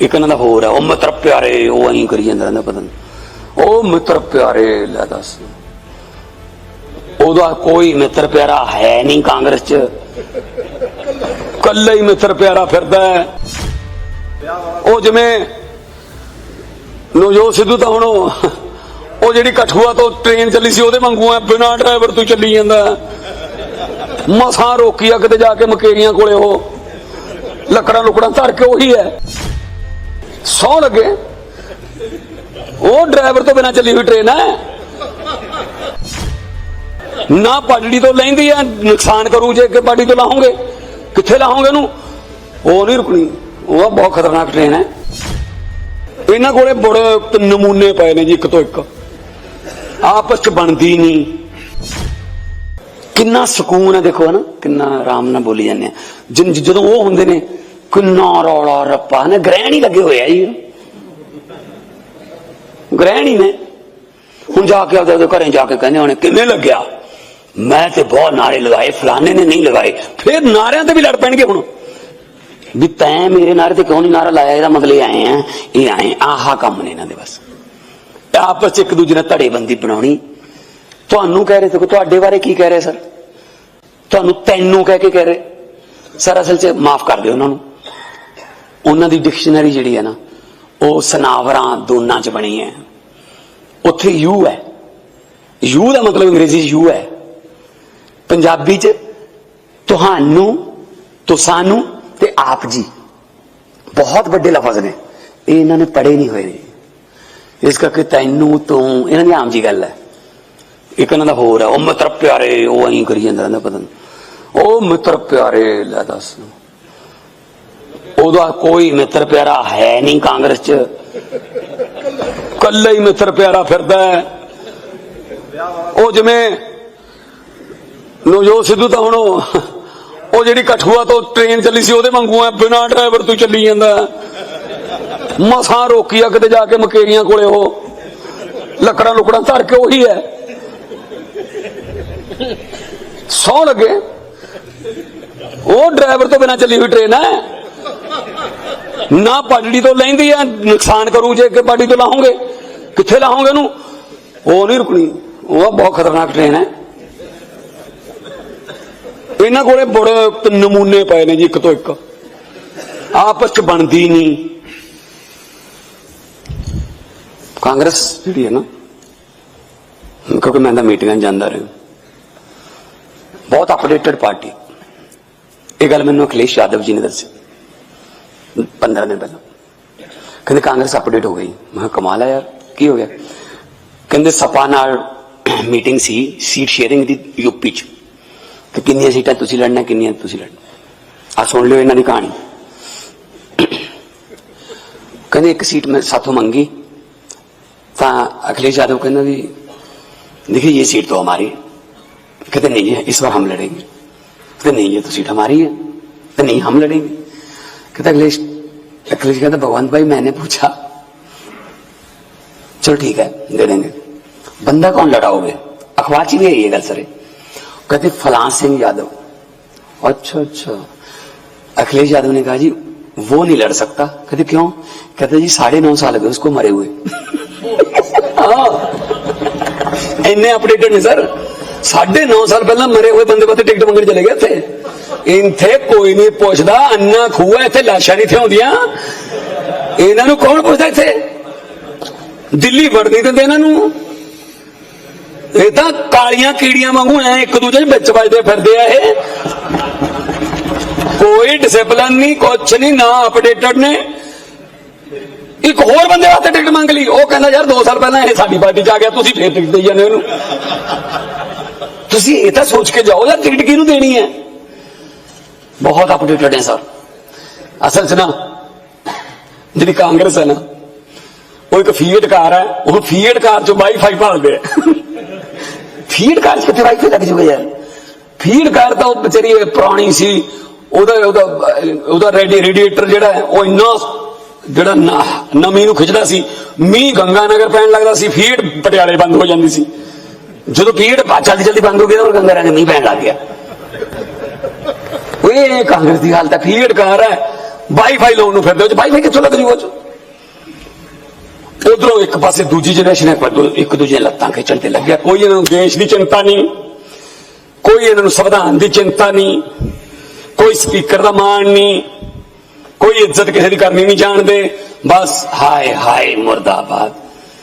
ਇੱਕ ਇਹਨਾਂ ਦਾ ਹੋਰ ਹੈ, ਉਹ ਮਿੱਤਰ ਪਿਆਰੇ, ਉਹ ਐਂ ਕਰੀ ਜਾਂਦਾ ਰਹਿੰਦਾ ਪਤਾ ਨਹੀਂ ਉਹ ਮਿੱਤਰ ਪਿਆਰੇ, ਲੈ ਦੱਸ। ਉਹਦਾ ਕੋਈ ਮਿੱਤਰ ਪਿਆਰਾ ਹੈ ਨਹੀਂ ਕਾਂਗਰਸ 'ਚ। ਕੱਲਾ ਹੀ ਮਿੱਤਰ ਪਿਆਰਾ ਫਿਰਦਾ ਹੈ। ਉਹ ਜਿਵੇਂ ਨਵਜੋਤ ਸਿੱਧੂ ਤਾਂ ਹੁਣ ਉਹ ਜਿਹੜੀ ਕਠੂਆ ਤੋਂ ਟ੍ਰੇਨ ਚੱਲੀ ਸੀ, ਉਹਦੇ ਵਾਂਗੂ ਆ ਬਿਨਾਂ ਡਰਾਈਵਰ ਤੋਂ ਚੱਲੀ ਜਾਂਦਾ ਮਸਾਂ ਰੋਕੀ ਆ ਕਿਤੇ ਜਾ ਕੇ ਮਕੇਰੀਆਂ ਕੋਲੇ ਉਹ। ਲੱਕੜਾਂ ਲੁਕੜਾਂ ਧਰ ਕੇ ਉਹੀ ਹੈ। ਸੌ ਲੱਗੇ। ਉਹ ਡਰਾਈਵਰ ਤੋਂ ਬਿਨਾਂ ਚੱਲੀ ਹੋਈ ਟ੍ਰੇਨ ਹੈ। ਨਾ ਪਟੜੀ ਤੋਂ ਲੈਂਦੀ ਆ ਨੁਕਸਾਨ ਕਰੂ ਜੇ ਕਿ ਪਟੜੀ ਤੋਂ ਲਾਹੋਗੇ। ਕਿੱਥੇ ਲਾਹੋਗੇ ਉਹਨੂੰ? ਉਹ ਨਹੀਂ ਰੁਕਣੀ। ਉਹ ਬਹੁਤ ਖਤਰਨਾਕ ਟ੍ਰੇਨ ਹੈ। ਇਹਨਾਂ ਕੋਲੇ ਬੜੇ ਨਮੂਨੇ ਪਏ ਨੇ ਜੀ, ਇੱਕ ਤੋਂ ਇੱਕ। ਆਪਸ ਚ ਬਣਦੀ ਨਹੀਂ। ਕਿੰਨਾ ਸਕੂਨ ਹੈ, ਦੇਖੋ ਨਾ ਕਿੰਨਾ ਆਰਾਮ ਨਾਲ ਬੋਲੀ ਜਾਂਦੇ ਆ। ਜਦੋਂ ਉਹ ਹੁੰਦੇ ਨੇ ਕਿੰਨਾ ਰੌਲਾ ਰੱਪਾ ਨੇ ਗ੍ਰਹਿਣ ਹੀ ਲੱਗੇ ਹੋਏ ਆ ਜੀ। ਗ੍ਰਹਿਣ ਹੀ ਨੇ। ਹੁਣ ਜਾ ਕੇ ਆਪਦੇ ਆਪਦੇ ਘਰੇ ਜਾ ਕੇ ਕਹਿੰਦੇ ਹੋਣੇ, ਕਿਵੇਂ ਲੱਗਿਆ? ਮੈਂ ਤੇ ਬਹੁਤ ਨਾਰੇ ਲਗਾਏ, ਫਲਾਣੇ ਨੇ ਨਹੀਂ ਲਗਾਏ। ਫਿਰ ਨਾਰਿਆਂ ਤੇ ਵੀ ਲੜ ਪੈਣਗੇ ਹੁਣ। ਵੀ ਤੈਂ ਮੇਰੇ ਨਾਰੇ ਤੇ ਕਿਉਂ ਨਹੀਂ ਨਾਰਾ ਲਾਇਆ? ਇਹਦਾ ਮਤਲਬ ਇਹ ਆਏ ਆ, ਇਹ ਆਏ, ਆਹਾ ਕੰਮ ਨੇ ਇਹਨਾਂ ਦੇ ਬਸ। ਆਪਸ ਚ ਇੱਕ ਦੂਜੇ ਨਾਲ ਧੜੇਬੰਦੀ ਬਣਾਉਣੀ। ਤੁਹਾਨੂੰ ਕਹਿ ਰਹੇ ਤੇ ਤੁਹਾਡੇ ਬਾਰੇ ਕੀ ਕਹਿ ਰਹੇ, ਸਰ? ਤੁਹਾਨੂੰ ਤੈਨੂੰ ਕਹਿ ਕੇ ਕਹਿ ਰਹੇ। ਸਰ, ਅਸਲ 'ਚ ਮਾਫ ਕਰ ਦਿਓ ਉਹਨਾਂ ਨੂੰ। ਉਹਨਾਂ ਦੀ ਡਿਕਸ਼ਨਰੀ ਜਿਹੜੀ ਹੈ ਨਾ, ਉਹ ਸਨਾਵਰਾਂ ਦੋਨਾਂ 'ਚ ਬਣੀ ਹੈ। ਉੱਥੇ ਯੂ ਹੈ। ਯੂ ਦਾ ਮਤਲਬ ਅੰਗਰੇਜ਼ੀ 'ਚ ਯੂ ਹੈ। ਪੰਜਾਬੀ 'ਚ ਤੁਹਾਨੂੰ ਤੁਸਾਂ ਨੂੰ ਤੇ ਆਪ ਜੀ। ਬਹੁਤ ਵੱਡੇ ਲਫ਼ਜ਼ ਨੇ। ਇਹ ਇਹਨਾਂ ਨੇ ਪੜ੍ਹੇ ਨਹੀਂ ਹੋਏ। ਨੇ ਇਸ ਕਰਕੇ ਤੈਨੂੰ, ਤੂੰ, ਇਹਨਾਂ ਦੀ ਆਮ ਜੀ ਗੱਲ ਹੈ। ਇੱਕ ਇਹਨਾਂ ਦਾ ਹੋਰ ਹੈ, ਉਹ ਮਿੱਤਰ ਪਿਆਰੇ, ਉਹ ਐਂ ਕਰੀ ਜਾਂਦਾ ਰਹਿੰਦਾ ਪਤਾ ਨਹੀਂ ਉਹ ਮਿੱਤਰ ਪਿਆਰੇ, ਲੈ ਦੱਸ। ਉਹਦਾ ਕੋਈ ਮਿੱਤਰ ਪਿਆਰਾ ਹੈ ਨਹੀਂ ਕਾਂਗਰਸ 'ਚ। ਕੱਲਾ ਹੀ ਮਿੱਤਰ ਪਿਆਰਾ ਫਿਰਦਾ ਹੈ। ਉਹ ਜਿਵੇਂ ਨਵਜੋਤ ਸਿੱਧੂ ਤਾਂ ਹੁਣ ਉਹ ਜਿਹੜੀ ਕਠੂਆ ਤੋਂ ਟ੍ਰੇਨ ਚੱਲੀ ਸੀ, ਉਹਦੇ ਵਾਂਗੂ ਆ ਬਿਨਾਂ ਡਰਾਈਵਰ ਤੋਂ ਚੱਲੀ ਜਾਂਦਾ ਮਸਾਂ ਰੋਕੀ ਆ ਕਿਤੇ ਜਾ ਕੇ ਮਕੇਰੀਆਂ ਕੋਲੇ ਉਹ। ਲੱਕੜਾਂ ਲੁਕੜਾਂ ਧਰ ਕੇ ਉਹੀ ਹੈ। ਸੌ ਲੱਗੇ। ਉਹ ਡਰਾਈਵਰ ਤੋਂ ਬਿਨਾਂ ਚੱਲੀ ਹੋਈ ਟ੍ਰੇਨ ਹੈ। ਨਾ ਪਟੜੀ ਤੋਂ ਲੈਂਦੀ ਆ, ਨੁਕਸਾਨ ਕਰੂ ਜੇ ਕਿ ਪਟੜੀ ਤੋਂ ਲਾਹੋਗੇ ਕਿੱਥੇ ਲਾਹੋਗੇ ਉਹਨੂੰ? ਉਹ ਨਹੀਂ ਰੁਕਣੀ। ਉਹ ਬਹੁਤ ਖਤਰਨਾਕ ਟ੍ਰੇਨ ਹੈ। ਇਹਨਾਂ ਕੋਲੇ ਬੜੇ ਨਮੂਨੇ ਪਏ ਨੇ ਜੀ ਇੱਕ ਤੋਂ ਇੱਕ। ਆਪਸ ਚ ਬਣਦੀ ਨਹੀਂ। ਕਾਂਗਰਸ ਜਿਹੜੀ ਹੈ ਨਾ, ਕਿਉਂਕਿ ਮੈਂ ਤਾਂ ਮੀਟਿੰਗਾਂ ਜਾਂਦਾ ਰਿਹਾ। ਬਹੁਤ ਅਪਡੇਟਡ ਪਾਰਟੀ ਇਹ ਗੱਲ ਮੈਨੂੰ ਅਖਿਲੇਸ਼ ਯਾਦਵ ਜੀ ਨੇ ਦੱਸੀ। 15 ਦਿਨ ਪਹਿਲਾਂ ਕਹਿੰਦੇ ਕਾਂਗਰਸ ਅਪਡੇਟ ਹੋ ਗਈ ਮੈਂ ਕਿਹਾ ਕਮਾਲ ਹੈ ਯਾਰ ਕੀ ਹੋ ਗਿਆ ਕਹਿੰਦੇ ਸਪਾ ਨਾਲ ਮੀਟਿੰਗ ਸੀ ਸੀਟ ਸ਼ੇਅਰਿੰਗ ਦੀ ਯੂਪੀ 'ਚ ਕਿ ਕਿੰਨੀਆਂ ਸੀਟਾਂ ਤੁਸੀਂ ਲੜਨਾ ਕਿੰਨੀਆਂ ਤੁਸੀਂ ਲੜਨਾ ਆ ਸੁਣ ਲਿਓ ਇਹਨਾਂ ਦੀ ਕਹਾਣੀ ਕਹਿੰਦੇ ਇੱਕ ਸੀਟ ਮੈਂ ਸਾਥੋਂ ਮੰਗੀ ਤਾਂ अखिलेश यादव कहना भी देखिए ये सीट तो हमारी है कहते नहीं है इस बार हम लड़ेंगे कहते नहीं ये तो सीट हमारी है कहते नहीं हम लड़ेंगे कहते अखिलेश अखिलेश कहते, भगवान भाई, मैंने पूछा। चलो ठीक है, दे देंगे। बंदा कौन लड़ाओगे? अखबार ची भी ये गल कहते, फलां सिंह यादव। अच्छा अच्छा। अखिलेश यादव ने कहा, जी, वो नहीं लड़ सकता। कहते, क्यों? कहते जी, साढ़े नौ साल गए, उसको मरे हुए। हाँ, इन्ने अपडेटेड सर। साढ़े नौ साल पहले मरे हुए बंदे पाते तो टिकट मंगने चले गए थे। ਇੱਥੇ ਕੋਈ ਨਹੀਂ ਪੁੱਛਦਾ, ਅੰਨਾ ਖੂਆ ਇੱਥੇ ਲਾਸ਼ਾਂ ਨਹੀਂ ਇੱਥੇ ਇਹਨਾਂ ਨੂੰ ਕੌਣ ਪੁੱਛਦਾ ਇੱਥੇ? ਦਿੱਲੀ ਵੜ ਨਹੀਂ ਦਿੰਦੇ ਇਹਨਾਂ ਨੂੰ। ਇਹ ਤਾਂ ਕਾਲੀਆਂ ਕੀੜੀਆਂ ਵਾਂਗੂ ਐ ਇੱਕ ਦੂਜੇ ਦੇ ਵਿੱਚ ਵੱਜਦੇ ਫਿਰਦੇ ਆ ਇਹ। ਕੋਈ ਡਿਸਪਲਨ ਨਹੀਂ, ਕੁਛ ਨਹੀਂ, ਨਾ ਅਪਡੇਟਡ ਨੇ। ਇੱਕ ਹੋਰ ਬੰਦੇ ਵਾਸਤੇ ਟਿਕਟ ਮੰਗ ਲਈ। ਉਹ ਕਹਿੰਦਾ, ਯਾਰ 2 ਸਾਲ ਪਹਿਲਾਂ ਇਹ ਸਾਡੀ ਪਾਰਟੀ ਚ ਆ ਗਿਆ, ਤੁਸੀਂ ਫੇਰ ਟਿਕਟ ਦੇਈ ਜਾਂਦੇ ਹੋ ਇਹਨੂੰ। ਤੁਸੀਂ ਇਹ ਤਾਂ ਸੋਚ ਕੇ ਜਾਓ, ਯਾਰ ਟਿਕਟ ਕਿਹਨੂੰ ਦੇਣੀ ਹੈ? ਬਹੁਤ ਅਪਡੇਟਡ ਹੈ ਸਰ ਅਸਲ 'ਚ ਨਾ, ਜਿਹੜੀ ਕਾਂਗਰਸ ਹੈ ਨਾ, ਉਹ ਇੱਕ ਫੀਏਟ ਕਾਰ ਹੈ ਉਹ ਫੀਏਟ ਕਾਰ 'ਚ ਵਾਈਫਾਈ ਭਾਲਦੇ ਆ। ਫੀਡ ਕਾਰ 'ਚ ਕਿੱਥੇ ਵਾਈਫਾਈ ਲੱਗ ਜੂਗਾ ਯਾਰ? ਫੀਡ ਕਾਰ ਤਾਂ ਉਹ ਵਿਚਾਰੀ ਪੁਰਾਣੀ ਸੀ, ਉਹਦਾ ਉਹਦਾ ਉਹਦਾ ਰੇਡੀਏਟਰ ਜਿਹੜਾ ਹੈ, ਉਹ ਇੰਨਾ ਜਿਹੜਾ ਨਮੀ ਨੂੰ ਖਿੱਚਦਾ ਸੀ, ਮੀਂਹ ਗੰਗਾ ਨਗਰ ਪੈਣ ਲੱਗਦਾ ਸੀ, ਫੀਡ ਪਟਿਆਲੇ ਬੰਦ ਹੋ ਜਾਂਦੀ ਸੀ। ਜਦੋਂ ਫੀਡ ਜਲਦੀ ਜਲਦੀ ਬੰਦ ਹੋ ਗਈ, ਤਾਂ ਗੰਗਾ ਨਗਰ ਮੀਂਹ ਪੈਣ ਲੱਗ ਗਿਆ। ਉਹ ਇਹ ਕਾਂਗਰਸ ਦੀ ਹਾਲਤ ਹੈ ਫੀਡ ਕਾਰ ਹੈ। ਵਾਈਫਾਈ ਲਾਉਣ ਨੂੰ ਫਿਰਦੇ ਹੋ ਵਾਈਫਾਈ ਕਿੱਥੋਂ ਲੱਗ ਜੂਗਾ ਉਹ ਉਧਰੋਂ ਇੱਕ ਪਾਸੇ ਦੂਜੀ ਜਨਰੇਸ਼ਨ ਹੈ, ਇੱਕ ਦੂਜੇ ਲੱਤਾਂ ਖਿੱਚਣ ਤੇ ਲੱਗਿਆ। ਕੋਈ ਇਹਨਾਂ ਨੂੰ ਦੇਸ਼ ਦੀ ਚਿੰਤਾ ਨਹੀਂ। ਕੋਈ ਇਹਨਾਂ ਨੂੰ ਸੰਵਿਧਾਨ ਦੀ ਚਿੰਤਾ ਨਹੀਂ। ਕੋਈ ਸਪੀਕਰ ਦਾ ਮਾਣ ਨਹੀਂ। ਕੋਈ ਇੱਜ਼ਤ ਕਿਸੇ ਦੀ ਕਰਨੀ ਨਹੀਂ ਜਾਣਦੇ। ਬਸ ਹਾਏ ਹਾਏ ਮੁਰਦਾਬਾਦ।